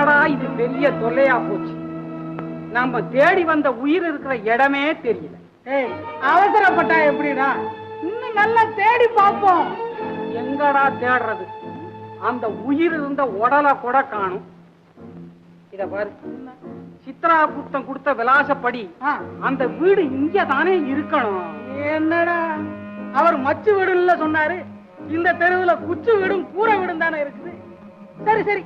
என்னடா இது பெரிய தொல்லையா போச்சு? நம்ம தேடி வந்த உயிர் இருக்கிற இடமே தெரியல. அவசரப்பட்டா எப்படிடா? இன்னும் நல்லா தேடி பார்ப்போம். எங்கடா தேடுறது? அந்த உயிர் இருந்த உடலை கூட காணும். இத பாரு. சித்ரா குப்தம் கொடுத்த விலாசப்படி அந்த வீடு இங்க தானே இருக்கணும். என்னடா? அவர் மச்சு வீடுல சொன்னாரு. இந்த தெருவுல குச்சு வீடும் கூரை வீடும் தானே இருக்குது. சரி சரி.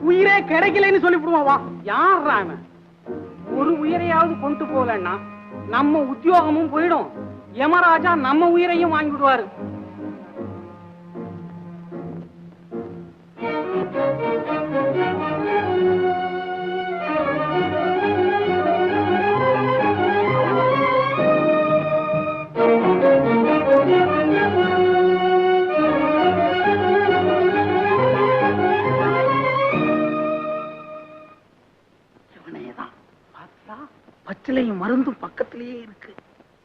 உயிரே கிடைக்கலன்னு சொல்லிவிடுவோம் வா. யார் ஒரு உயிரையாவது கொண்டு போகலன்னா நம்ம உத்தியோகமும் போயிடும். யமராஜா நம்ம உயிரையும் வாங்கிடுவாரு பச்சிலையும் மருந்தும் பக்கத்திலேயே இருக்கு.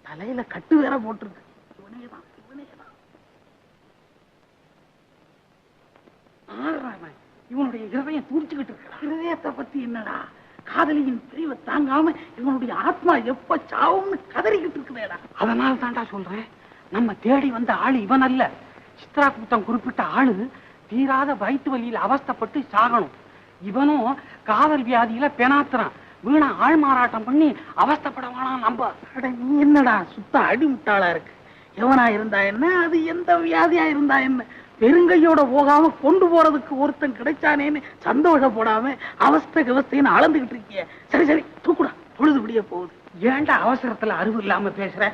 தலையில கட்டு வேற போட்டிருக்கு. இவனேதான் இவனேதான். ஆடுறான் இவனுடைய இருதயம் தூண்டிச்சுக்கிட்டு இருக்கு. இருதயத்தை பத்தி என்னடா? காதலியின் பிரிவை தாங்காம இவனுடைய ஆத்மா எப்ப சாவும்னு கதறிக்கிட்டு இருக்குதேடா. அதனால தான்டா சொல்றேன். நம்ம தேடி வந்த ஆளு இவன் அல்ல. சித்ரா கூட்டம் குறிப்பிட்ட ஆளு தீராத வயிற்று வலியில அவஸ்தப்பட்டு சாகணும். இவனும் காதல் வியாதியில பெணாத்துறான் வீணா ஆள் மாறாட்டம் பண்ணி அவஸ்தப்படவானா நம்ப நம்ம. அட நீ என்னடா சுத்த அடிமுட்டாளா இருக்கு? எவனா இருந்தா என்ன? அது எந்த வியாதியா இருந்தா என்ன? பெருங்கையோட போகாம கொண்டு போறதுக்கு ஒருத்தன் கிடைச்சானேன்னு சந்தோஷப்படாம அவஸ்தை கவஸ்தைன்னு அளந்துகிட்டு இருக்கிய. சரி சரி தூக்குடா. பொழுது விடிய போகுது. ஏன்டா அவசரத்துல அறிவு இல்லாம பேசுற?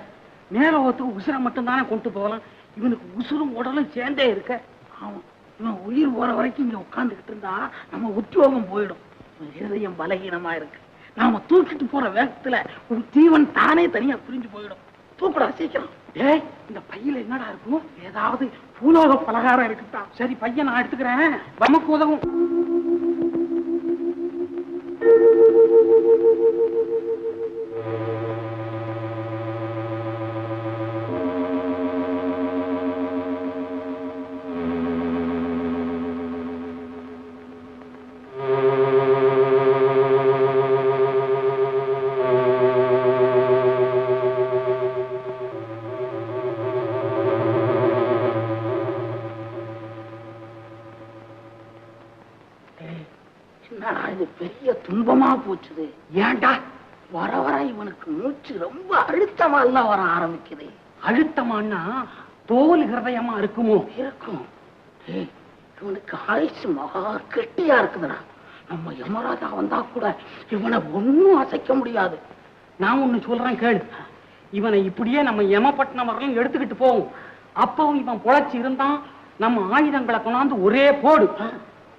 மேலோகத்துக்கு உசுரை மட்டும்தானே கொண்டு போகலாம். இவனுக்கு உசுரும் உடலும் சேர்ந்தே இருக்க. ஆமா இவன் உயிர் போற வரைக்கும் இங்க உட்காந்துக்கிட்டு இருந்தா நம்ம உத்தியோகம் போயிடும். இருதயம் பலகீனமா இருக்கு. நாம தூக்கிட்டு போற வேகத்துல உன் தீவன் தானே தனியா பிரிஞ்சு போயிடும். தூக்குடா சீக்கிரம். டேய் இந்த பையில என்னடா இருக்கும்? ஏதாவது பூலோக பலகாரம் இருக்குதா? சரி பையன் நான் எடுத்துக்கிறேன். நமக்கு உதவும். டேய், துன்பமா போச்சுது. ஏன்டா வர வர இவனுக்கு மூச்சு ரொம்ப அழுத்தமா எல்லாம் வர ஆரம்பிக்குது. அழுத்தமான்னா தோல் ஹிருதயமா இருக்குமோ? இருக்கும். இவனுக்கு ஆயுசு மகா கெட்டியா இருக்குதுடா. நம்ம யமராஜா வந்தா கூட இவனை ஒண்ணும் அசைக்க முடியாது. நான் ஒண்ணு சொல்றேன் கேளு. இவனை இப்படியே நம்ம யமப்பட்டினம் வரலாம் எடுத்துக்கிட்டு போவோம். அப்பவும் இவன் பொழைச்சு இருந்தான். நம்ம ஆயுதங்களை கொண்டாந்து ஒரே போடு.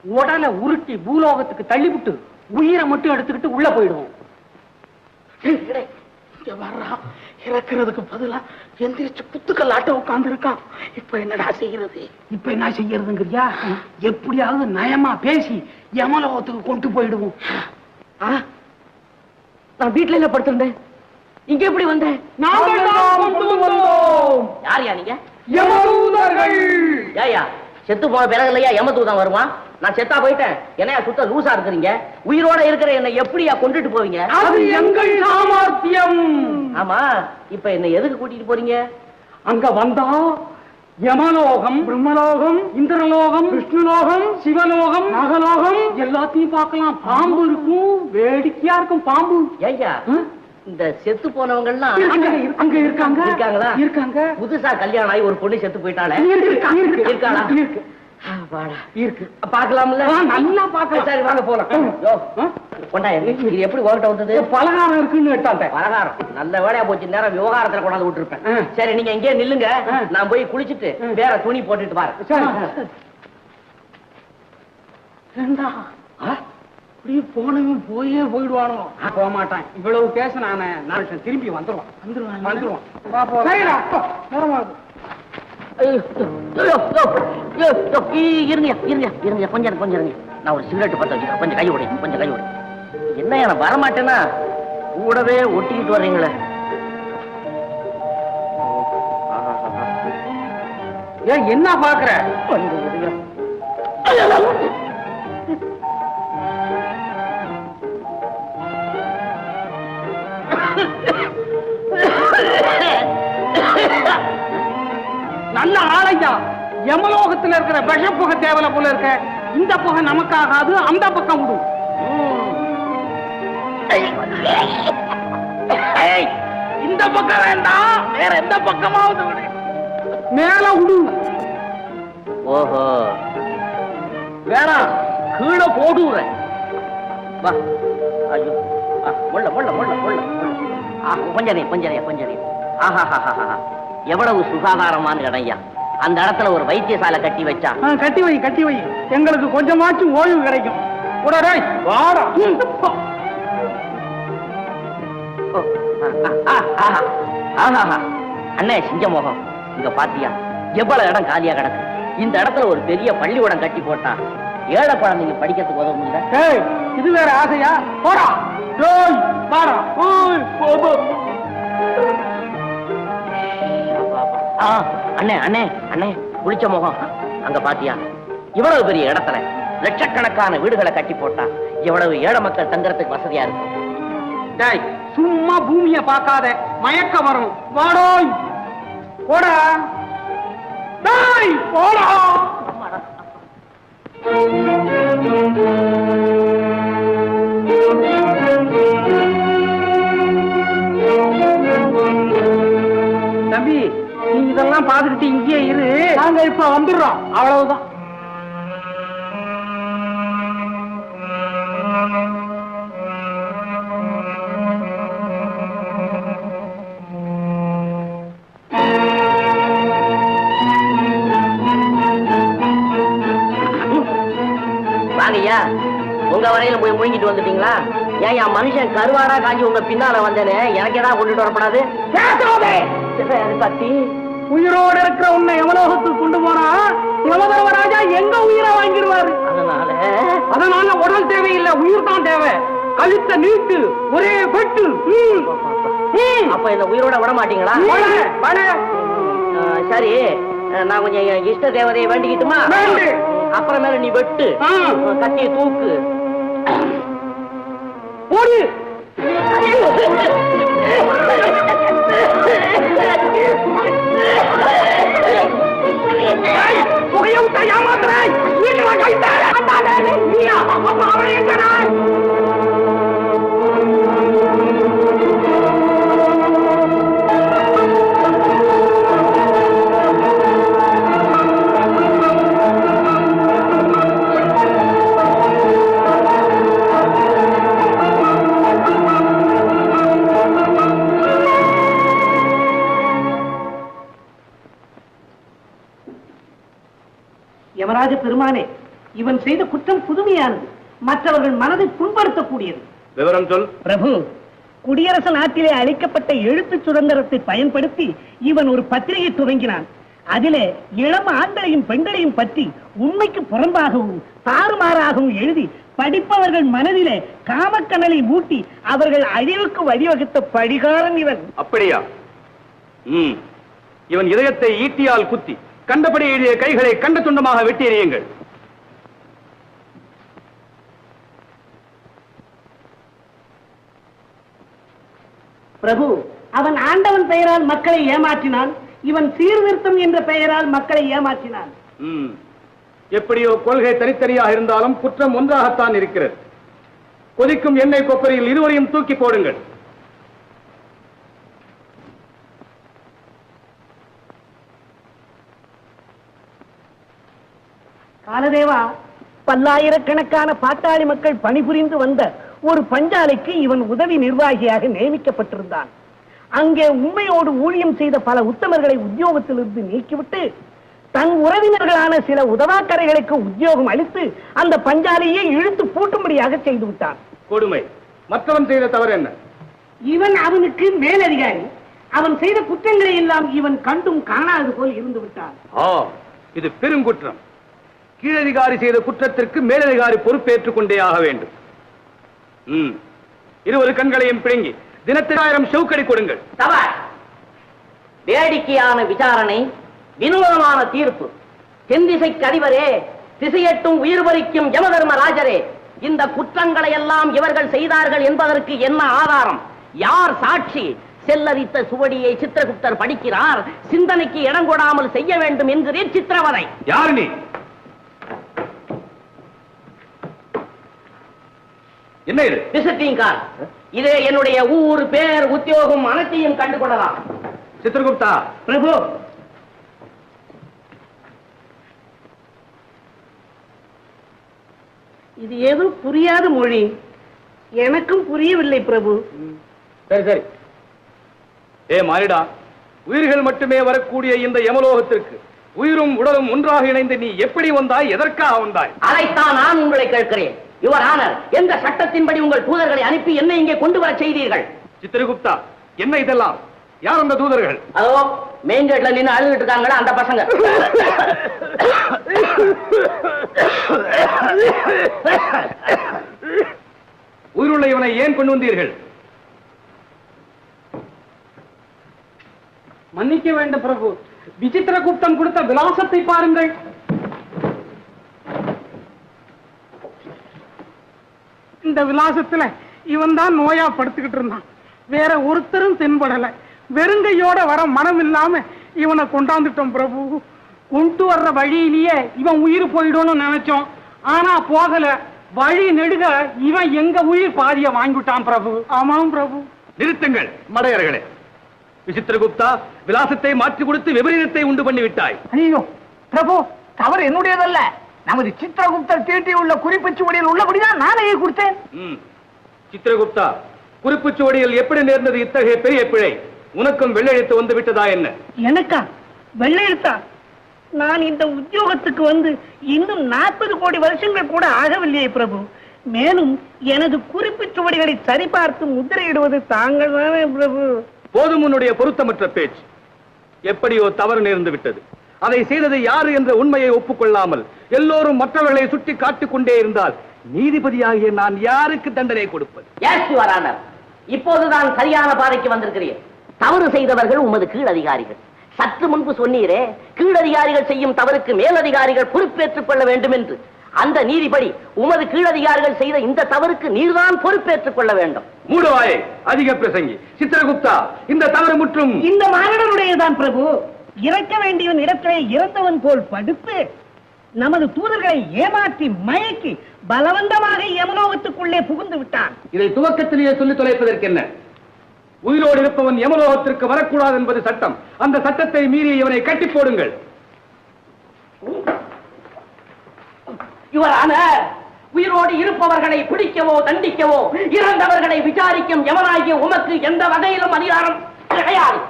உடலை உருட்டி பூலோகத்துக்கு தள்ளிவிட்டு உயிரை மட்டும் எடுத்துக்கிட்டு உள்ள போயிடுவோம். வர்றான் இறக்குறதுக்கு பதிலா எந்திரிச்சு குத்துக்கள் ஆட்ட உட்கார்ந்து இருக்கான் இப்ப என்னடா செய்யறது? இப்ப என்ன செய்யறதுங்கிறியா? எப்படியாவது நயமா பேசி யமலோகத்துக்கு கொண்டு போயிடுவோம். நான் வீட்டுல இல்ல படுத்திருந்தேன்? இங்க எப்படி வந்தேன் வந்தோம். யாரையா நீங்க? யமதூதர்கள். ஏயா செத்து போன பிறகு இல்லையா யமதூதன் வருவான். நான் செத்தா போயிட்டேன். என்னையா சுத்த லூசா இருக்கிறீங்க? உயிரோட இருக்கிற என்னை எப்படியா கொண்டுட்டு போவீங்க? அது எங்கள் சாமர்த்தியம். ஆமா இப்ப என்ன எதுக்கு கூட்டிட்டு போறீங்க? அங்க வந்தா யமலோகம் பிரம்மலோகம் இந்திரலோகம் விஷ்ணுலோகம் சிவலோகம் நாகலோகம் எல்லாத்தையும் பார்க்கலாம். பாம்பு இருக்கும் வேடிக்கையா இருக்கும் பாம்பு. ம்? இந்த செத்து போனவங்க எல்லாம் அங்க அங்க இருக்காங்க. இருக்காங்களா? இருக்காங்க. புதுசா கல்யாணம் ஆகி ஒரு பொண்ணு செத்து போயிட்டாளே. இருக்கு, இருக்கு, ஆ, நல்லா பார்க்கலாம். சரி வாங்க போலாம். இது எப்படி வந்தது? பலகாரம் இருக்குன்னு எடுத்தாங்க பலகாரம். நல்ல வேலையா போச்சு. நேரம் விவகாரத்துல கொண்டாந்து விட்டுருப்பேன். சரி நீங்க இங்கே நில்லுங்க. நான் போய் குளிச்சிட்டு. வேற துணி போட்டுட்டு சரி. ஏண்டா? அப்படியே போனவன் போயே போயிடுவானோ? போக மாட்டான். இவ்வளவு பேச நான். நான் திரும்பி வந்துருவான். வந்துருவான். வந்துருவான் இருங்க இருங்க இருங்க கொஞ்சம் இருங்க, கொஞ்சம் இருங்க நான் ஒரு சிகரெட் பத்த வச்சுக்கிறேன் கொஞ்சம் கை விடு கொஞ்சம் கை விடு என்ன நான் வரமாட்டேன்னா கூடவே ஒட்டிக்கிட்டு வர்றீங்களே ஏன் என்ன பாக்குற நல்ல ஆளையா? யமலோகத்துல இருக்கிற விஷ புகை தேவலை போல இருக்க. இந்த புகை நமக்காகாது அந்த பக்கம் விடும் இந்த பக்கம் வேண்டாம் வேற எந்த பக்கமாவது விடு. மேல விடு. ஓஹோ. வேணாம் கீழே போடுறேன் வா. ஐயோ. முள்ள முள்ள முள்ள முள்ள கொஞ்சம் நீ கொஞ்சம் நீ கொஞ்சம் நீ ஆஹாஹாஹாஹா. எவ்வளவு சுகாதாரமான இடையா? அந்த இடத்துல ஒரு வைத்தியசாலை கட்டி வச்சா? கட்டி வை கட்டி வை. எங்களுக்கு கொஞ்சமாச்சும் ஓய்வு கிடைக்கும். உடனே வாடா. அண்ணே சிங்கமோகம் இங்க பாத்தியா? எவ்வளவு இடம் காலியா கிடக்கு? இந்த இடத்துல ஒரு பெரிய பள்ளிக்கூடம் கட்டி போட்டா ஏழை குழந்தைங்க படிக்கிறதுக்கு உதவும் இல்ல? இது வேற ஆசையா? போடா. டேய் வாடா. அண்ணே அண்ணே அண்ணே குளிச்ச முகம். அங்க பாத்தியா? இவ்வளவு பெரிய இடத்துல லட்சக்கணக்கான வீடுகளை கட்டி போட்டா இவ்வளவு ஏழை மக்கள் தங்குறதுக்கு வசதியா இருக்கும். டேய் சும்மா பூமிய பார்க்காத. மயக்க வரும் வாடோய் போடா. டேய் போடா. நீ இதெல்லாம் பார்த்துக்கிட்டு இங்கேயே இரு. நாங்க இப்ப வந்துடுறோம். அவ்வளவுதான். வாங்கய்யா உங்க வரையில போய் முழுங்கிட்டு வந்துட்டீங்களா? ஏன் என் மனுஷன் கருவாடா காஞ்சி உங்க பின்னால வந்தேனே? எனக்கு ஏதாவது கொண்டுட்டு வரப்படாது? பேசாதே கத்தி உயிரோட இருக்கிற உன்னை யமலோகத்துக்கு கொண்டு போனா யமதர்மராஜா எங்க உயிரை வாங்கிடுவாரு? அதனால? அதனால உடல் தேவையில்லை உயிர் தான் தேவை. கழுத்த நீட்டு ஒரே வெட்டு. அப்ப இந்த உயிரோட விட மாட்டீங்களா? சரி. நான் கொஞ்சம் இஷ்ட தேவதையை வேண்டிக்கிட்டுமா? வேண்டு. அப்புறமேல நீ வெட்டு. கத்தியை தூக்கு. ஓடு புகையை விட்டா ஏமாத்துறாய். வீட்டுல கை தர. நீயா? அப்பா, அவனை எங்கடா? பெருமானே இவன் செய்த குற்றம் புதுமையானது. மற்றவர்கள் மனதை புண்படுத்தக்கூடியது. விவரம் சொல். பிரபு குடியரசு நாட்டிலே அளிக்கப்பட்ட எழுத்து சுதந்திரத்தை பயன்படுத்தி இவன் ஒரு பத்திரிகை துவங்கினான். அதிலே இளம் ஆண்களையும் பெண்களையும் பற்றி உண்மைக்கு புறம்பாகவும் தாறுமாறாகவும் எழுதி படிப்பவர்கள் மனதிலே காமக்கனலை மூட்டி அவர்கள் அழிவுக்கு வழிவகுத்த படிகாரன் இவன். அப்படியா? ம். இவன் இதயத்தை ஈட்டியால் குத்தி கண்டபடி எழுதிய கைகளை கண்ட துண்டமாக வெட்டி எறியுங்கள். பிரபு அவன் ஆண்டவன் பெயரால் மக்களை ஏமாற்றினான் இவன் சீர்திருத்தம் என்ற பெயரால் மக்களை ஏமாற்றினான். எப்படியோ கொள்கை தனித்தனியாக இருந்தாலும் குற்றம் ஒன்றாகத்தான் இருக்கிறது. கொதிக்கும் எண்ணெய் கொப்பரையில் இருவரையும் தூக்கி போடுங்கள். காலதேவா பல்லாயிரக்கணக்கான பாட்டாளி மக்கள் பணிபுரிந்து வந்த ஒரு பஞ்சாலைக்கு இவன் உதவி நிர்வாகியாக நியமிக்கப்பட்டிருந்தான். அங்கே உண்மையோடு ஊழியம் செய்த பல உத்தமர்களை உத்தியோகத்திலிருந்து நீக்கிவிட்டு தன் உறவினர்களான சில உதவாக்கரைகளுக்கு உத்தியோகம் அளித்து அந்த பஞ்சாலையை இழுத்து பூட்டும்படியாக செய்து விட்டான் கொடுமை. மற்றவன் செய்த தவறு என்ன? இவன் அவனுக்கு மேலதிகாரி. அவன் செய்த குற்றங்களை எல்லாம் இவன் கண்டும் காணாதது போல் இருந்து விட்டான் இது பெருங்குற்றம். கீழதிகாரி செய்த குற்றத்திற்கு மேலதிகாரி பொறுப்பேற்றுக் கொண்டே ஆக வேண்டும். இருவரு கண்களையும் பிடுங்கி தினத்துக்கு ஆயிரம் செவுக்கடி கொடுங்கள். வேடிக்கையான விசாரணை வினோதமான தீர்ப்பு. தென்திசைக்கு அதிபரே திசையட்டும் உயிர் பறிக்கும் யமதர்மராஜரே இந்த குற்றங்களை எல்லாம் இவர்கள் செய்தார்கள் என்பதற்கு என்ன ஆதாரம்? யார் சாட்சி? செல்லரித்த சுவடியை சித்திரகுப்தர் படிக்கிறார் சிந்தனைக்கு இடம் கொடாமல் செய்ய வேண்டும் என்கிறேன் சித்திரவதை. யார் நீ? என்ன இது? விசிட்டிங் கார்டு இதே என்னுடைய ஊர் பேர் உத்தியோகம் அனைத்தையும் கண்டு கொள்ளலாம் சித்திரகுப்தா. பிரபு. இது ஏதோ புரியாத மொழி. எனக்கும் புரியவில்லை பிரபு. சரி சரி. ஏ மானிடா உயிர்கள் மட்டுமே வரக்கூடிய இந்த யமலோகத்திற்கு உயிரும் உடலும் ஒன்றாக இணைந்து நீ எப்படி வந்தாய் எதற்காக வந்தாய்? அதைத்தான் நான் உங்களை கேட்கிறேன். யுவர் ஆனர் எந்த சட்டத்தின்படி உங்கள் தூதர்களை அனுப்பி என்னை இங்கே கொண்டு வர செய்தீர்கள்? சித்திரகுப்தா என்ன இதெல்லாம்? யார் அந்த தூதர்கள்? அதோ மெயின் கேட்ல நின்னு அழுதுட்டு இருக்காங்களா அந்த பசங்க? உயிருள்ள இவனை ஏன் கொண்டு வந்தீர்கள்? மன்னிக்க வேண்டும் பிரபு. விசித்திரகுப்தன் கொடுத்த விலாசத்தை பாருங்கள். இந்த விலாசத்துல இவன் தான் நோயா படுத்துக்கிட்டு இருந்தான். வேற ஒருத்தரும் தென்படல. வெறுங்கையோட வர மனம் இல்லாம இவனை கொண்டாந்துட்டோம் பிரபு. கொண்டு வர்ற வழியிலேயே இவன் உயிர் போயிடும்னு நினைச்சோம். ஆனா போகல. வழி நெடுக இவன் எங்க உயிர் பாதிய வாங்கிவிட்டான் பிரபு. ஆமாம் பிரபு. நிறுத்துங்கள் மடையர்களே. விசித்திரகுப்தா விலாசத்தை மாற்றி கொடுத்து விபரீதத்தை உண்டு பண்ணி விட்டாய் ஐயோ பிரபு தவறு என்னுடையதல்ல. நமது சித்திரகுப்தர் தீட்டி உள்ள குறிப்புச் சுவடியில் உள்ளபடிதான் நானே கொடுத்தேன். சித்திரகுப்தா குறிப்புச் சுவடியில் எப்படி நேர்ந்தது இத்தகைய பெரிய பிழை? உனக்கும் வெள்ளெழுத்து வந்து விட்டதா என்ன? எனக்கா? வெள்ளையெழுத்தா? நான் இந்த உத்தியோகத்துக்கு வந்து இன்னும் நாற்பது கோடி வருஷங்கள் கூட ஆகவில்லையே பிரபு. மேலும் எனது குறிப்புச் சுவடிகளை சரிபார்த்து முத்திரையிடுவது தாங்கள் தானே பிரபு. போதும் உன்னுடைய பொருத்தமற்ற பேச்சு. எப்படியோ தவறு நேர்ந்து விட்டது. அதை செய்தது யாரு என்ற உண்மையை ஒப்புக்கொள்ளாமல் எல்லோரும் மற்றவர்களை சுட்டி காட்டிக் கொண்டே இருந்தால் நீதிபதியாகிய நான் யாருக்கு தண்டனை கொடுப்பது? இப்போதுதான் சரியான பாதைக்கு வந்திருக்கிறீர். தவறு செய்தவர்கள் உமது கீழதிகாரிகள். சற்று முன்பு சொன்னீரே கீழதிகாரிகள் செய்யும் தவறுக்கு மேலதிகாரிகள் பொறுப்பேற்றுக் கொள்ள வேண்டும் என்று அந்த நீதிபடி உமது கீழதிகாரிகள் செய்த இந்த தவறுக்கு நீர்தான் பொறுப்பேற்றுக் கொள்ள வேண்டும். மூடுவாயே அதிக பிரசங்கி. சித்திரகுப்தா இந்த தவறு முற்றும் இந்த மானிடனுடையதான் பிரபு. இறக்க வேண்டியவன் இடத்திலே இறந்தவன் போல் படுத்து நமது தூதர்களை ஏமாற்றி மயக்கி பலவந்தமாக யமலோகத்துக்குள்ளே புகுந்து விட்டான். இதை துவக்கத்திலேயே சொல்லி தொலைப்பதற்கு என்ன? உயிரோடு இருப்பவன் யமலோகத்திற்கு வரக்கூடாது என்பது சட்டம். அந்த சட்டத்தை மீறி இவனை கட்டி போடுங்கள். யுவர் ஆனர் உயிரோடு இருப்பவர்களை பிடிக்கவோ தண்டிக்கவோ இறந்தவர்களை விசாரிக்கும் எவனாகிய உமக்கு எந்த வகையிலும் அதிகாரம் கிடையாது.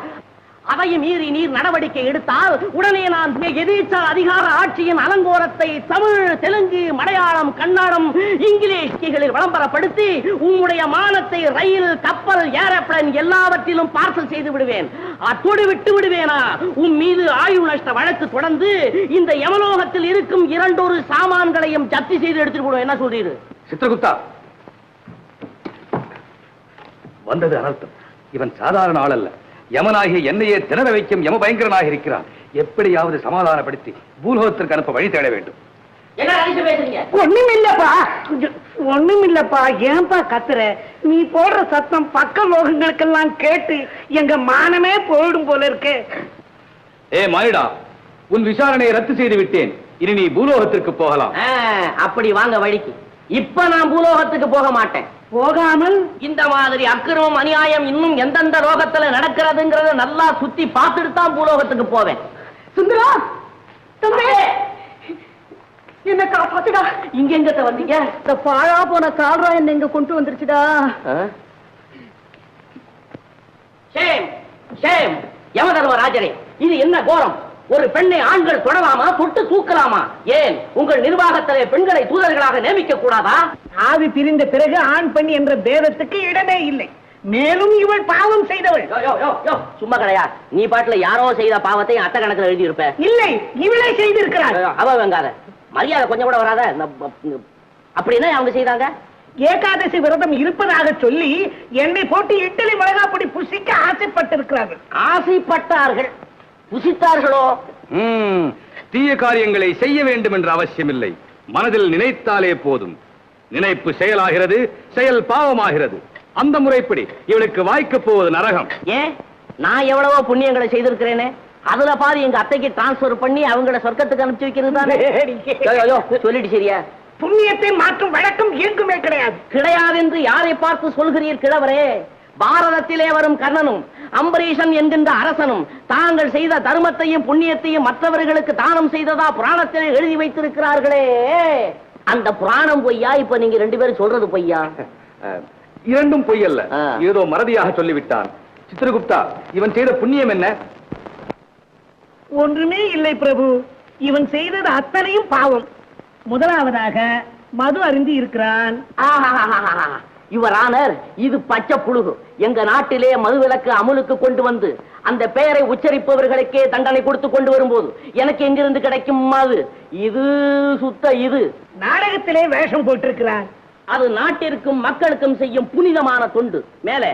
அதையும் மீறி நீர் நடவடிக்கை எடுத்தால் உடனே நான் எதிர்த்த அதிகார ஆட்சியின் அலங்கோரத்தை தமிழ் தெலுங்கு மலையாளம் கன்னடம் இங்கிலீஷ்களில் விளம்பரப்படுத்தி உம்முடைய மானத்தை ரயில் கப்பல் ஏரோப்ளேன் எல்லாவற்றிலும் பார்சல் செய்து விடுவேன். அத்தோடு விட்டு விடுவேனா? உன் மீது ஆயுள் நஷ்ட வழக்கு தொடர்ந்து இந்த யமலோகத்தில் இருக்கும் இரண்டொரு சாமான்களையும் ஜப்தி செய்து எடுத்துட்டு போடுவேன். என்ன சொல்றீரு? சித்திரகுப்தா! வந்தது அனர்த்தம். இவன் சாதாரண ஆள் அல்ல யமனாகிய என்னையே திணற வைக்கும் யம பயங்கரனாக இருக்கிறான். எப்படியாவது சமாதானப்படுத்தி பூலோகத்திற்கு அனுப்ப வழி தேட வேண்டும். ஒண்ணுமில்லப்பா. ஒண்ணுமில்லப்பா. ஏன்பா கத்துற? நீ போடுற சத்தம் பக்க லோகங்களுக்கெல்லாம் கேட்டு எங்க மானமே போயிடும் போல இருக்கு. ஏ மானிடா உன் விசாரணையை ரத்து செய்து விட்டேன். இனி நீ பூலோகத்திற்கு போகலாம். அப்படி வாங்க வழிக்கு. இப்ப நான் பூலோகத்துக்கு போக மாட்டேன். போகாமல்? இந்த மாதிரி அக்கிரமம் அநியாயம் இன்னும் எந்தெந்த லோகத்துல நடக்கிறதுங்கிறத நல்லா சுத்தி பார்த்துட்டு தான் பூலோகத்துக்கு போவேன். சுந்தரா! தம்பி! என்ன காப்பாத்துடா. இங்க எங்கத்த வந்தீங்க? இந்த பாழா போன கால்ரா என்ன இங்க கொண்டு வந்துருச்சுடா. ஷேம்! ஷேம்! யமதர்மராஜரே இது என்ன கோரம்? ஒரு பெண்ணை ஆண்கள் தொடலாமா தொட்டு தூக்கலாமா? ஏன்? உங்கள் நிர்வாகத்திலே பெண்களை தூதர்களாக நியமிக்க கூடாதா? ஆவி பிரிந்த பிறகு ஆண் பெண் என்ற பேதத்துக்கு இடமே இல்லை. மேலும் இவள் பாவம் செய்தவள். சும்மா கிடையாது நீ பாட்டுல யாரோ செய்த பாவத்தை அட்ட கணக்குல எழுதி இருப்ப இல்லை இவளே செய்திருக்கிறாள். அவ வெங்காத. மரியாதை கொஞ்சம் கூட வராத. அப்படின்னா அவங்க செய்தாங்க? ஏகாதசி விரதம் இருப்பதாக சொல்லி என்னை போட்டு இட்டலி மிளகாப்பொடி புசிக்க ஆசைப்பட்டிருக்கிறார்கள். ஆசைப்பட்டார்கள். புசித்தார்களோ? ம், தீய காரியங்களை செய்ய வேண்டும் என்ற அவசியமில்லை. மனதில் நினைத்தாலே போதும். நினைப்பு செயலாகிறது செயல் பாவமாகிறது. அந்த முறைப்படி இவளுக்கு வாய்க்கப் போவது நரகம். ஏன்? நான் எவ்வளவோ புண்ணியங்களை செய்திருக்கிறேனே. அதுல பாதி எங்க அத்தைக்கு டிரான்ஸ்பர் பண்ணி அவங்கள சொர்க்கத்துக்கு அனுப்பிச்சு வைக்கிறது சொல்லிட்டு சரியா? புண்ணியத்தை மாற்றும் வழக்கம் எங்குமே கிடையாது. கிடையாது என்று யாரை பார்த்து சொல்கிறீர் கிழவரே? பாரதத்திலே வரும் கர்ணனும் அம்பரீஷன் என்கின்ற அரசனும் தாங்கள் செய்த தர்மத்தையும் புண்ணியத்தையும் மற்றவர்களுக்கு தானம் செய்ததா புராணத்திலே எழுதி வைத்திருக்கிறார்களே. அந்த புராணம் பொய்யா? இப்ப நீங்க ரெண்டு பேரும் சொல்றது பொய்யா? இரண்டும் பொய் அல்ல. ஆ. ஏதோ மறதியாக சொல்லிவிட்டான். சித்திரகுப்தா இவன் செய்த புண்ணியம் என்ன? ஒன்றுமே இல்லை பிரபு. இவன் செய்தது அத்தனையும் பாவம். முதலாவதாக மது அருந்தி இருக்கிறான். Your honour. இது பச்சை புழுகு. எங்க நாட்டிலே மதுவிலக்கு அமுலுக்கு கொண்டு வந்து அந்த பெயரை உச்சரிப்பவர்களுக்கே தண்டனை கொடுத்து கொண்டு வரும்போது எனக்கு எங்கிருந்து கிடைக்கும் மது இது சுத்த இது. நாடகத்திலே வேஷம் போட்டிருக்கிறான் அது நாட்டிற்கும் மக்களுக்கும் செய்யும் புனிதமான தொண்டு. மேலே.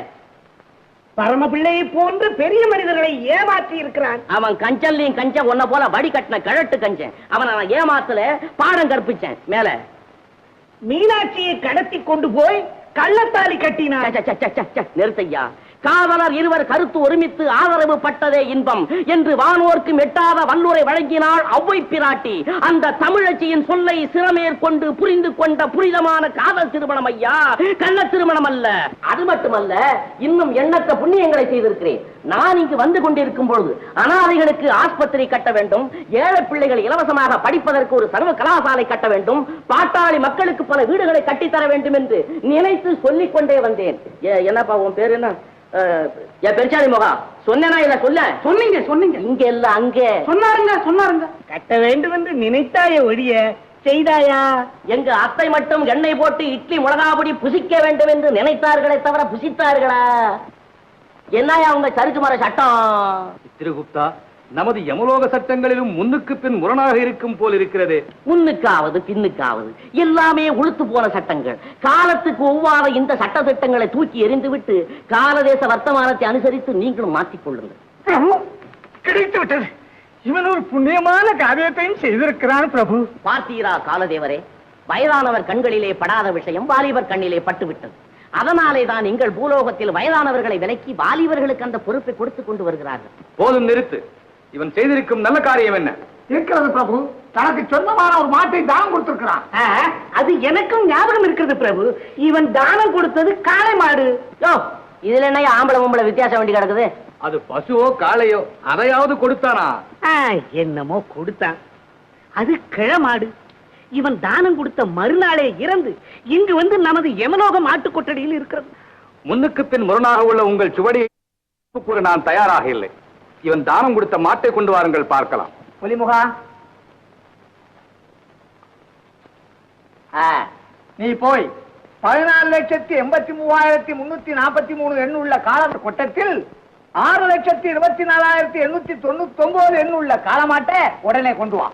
பரமபிள்ளையை போன்று பெரிய மனிதர்களை ஏமாற்றி இருக்கிறான் அவன் கஞ்சல்லையும் கஞ்ச உன்ன போல வடி கட்டின கழட்டு கஞ்சன். அவனை நான் ஏமாத்தல பாடம் கற்பிச்சேன். மேல. மீனாட்சியை கடத்தி கொண்டு போய் கள்ளத்தாலி கட்டினா நிறுத்தையா காவலர் இருவர் கருத்து ஒருமித்து ஆதரவு பட்டதே இன்பம் என்று வானோர்க்கு எட்டாத வல்லுரை வழங்கினாள் அவ்வை பிராட்டி. அந்த தமிழச்சியின் சொல்லை சிறமேற்கொண்டு புரிந்து கொண்ட புனிதமான காதல் திருமணம் ஐயா. கள்ள திருமணம் அல்ல. அது மட்டுமல்ல இன்னும் எண்ணற்ற புண்ணியங்களை செய்திருக்கிறேன். நான் இங்கு வந்து கொண்டிருக்கும் பொழுது அனாதைகளுக்கு ஆஸ்பத்திரி கட்ட வேண்டும் ஏழை பிள்ளைகள் இலவசமாக படிப்பதற்கு ஒரு சர்வ கலாசாலை கட்ட வேண்டும் பாட்டாளி மக்களுக்கு பல வீடுகளை கட்டித்தர வேண்டும் என்று நினைத்து சொல்லிக் கொண்டே வந்தேன். ஏ- என்னப்பா உன் பேர் என்ன? என் பெருச்சாளி முகா சொன்னேனா இத சொல்ல? சொன்னீங்க சொன்னீங்க. இங்க இல்ல அங்க. சொன்னாருங்க சொன்னாருங்க. கட்ட வேண்டும் என்று நினைத்தாய ஒழிய செய்தாயா? எங்க அத்தை மட்டும் எண்ணெய் போட்டு இட்லி மிளகாபொடி புசிக்க வேண்டும் என்று நினைத்தார்களே தவிர புசித்தார்களா? என்னையா உங்க சருக்கு மர சட்டம் சித்திரகுப்தா நமது யமலோக சட்டங்களிலும் முன்னுக்கு பின் முரணாக இருக்கும் போல் இருக்கிறதே. முன்னுக்காவது பின்னுக்காவது. எல்லாமே உளுத்து போன சட்டங்கள். காலத்துக்கு ஒவ்வாத இந்த சட்ட திட்டங்களை தூக்கி எறிந்துவிட்டு காலதேச வர்த்தமானத்தை அனுசரித்து நீங்களும் மாற்றிக் கொள்ளுங்கள். பிரபு கிடைத்து விட்டது. இவன் ஒரு புண்ணியமான காரியத்தையும் செய்திருக்கிறான் பிரபு. பார்த்தீரா காலதேவரே? வயதானவர் கண்களிலே படாத விஷயம் வாலிபர் கண்ணிலே பட்டுவிட்டது. அதனாலே தான் எங்கள் பூலோகத்தில் வயதானவர்களை விலக்கி வாலிபர்களுக்கு அந்த பொறுப்பை கொடுத்துக் கொண்டு வருகிறார்கள். போதும் நிறுத்து. இவன் செய்திருக்கும் நல்ல காரியம் என்ன? இருக்கிறது பிரபு. தனக்கு சொந்தமான ஒரு மாட்டை தானம் கொடுத்திருக்கிறான். அது எனக்கும் ஞாபகம் இருக்கிறது பிரபு. இவன் தானம் கொடுத்தது காளை மாடு. யோ இதுல என்ன ஆம்பளை பொம்பளை வித்தியாசம் வேண்டி கிடக்குது? அது பசுவோ காளையோ அதையாவது கொடுத்தானா? என்னமோ கொடுத்தான். அது கிழமாடு இவன் தானம் கொடுத்த மறுநாளே இறந்து இங்கு வந்து நமது யமலோக மாட்டு கொட்டடியில் இருக்கிறது. முன்னுக்கு பின் முரணாக உள்ள உங்கள் சுவடியை கூற நான் தயாராக இல்லை. இவன் தானம் கொடுத்த மாட்டை கொண்டு வாருங்கள் பார்க்கலாம். புலிமுகா ஆ, நீ போய் பதினாலு லட்சத்தி எண்பத்தி மூவாயிரத்தி முன்னூத்தி நாற்பத்தி மூணு எண்ணுள்ள கால கொட்டத்தில் ஆறு லட்சத்தி இருபத்தி நாலாயிரத்தி எண்ணூத்தி தொண்ணூத்தி ஒன்பது எண்ணுள்ள காலமாட்டை உடனே கொண்டு வா.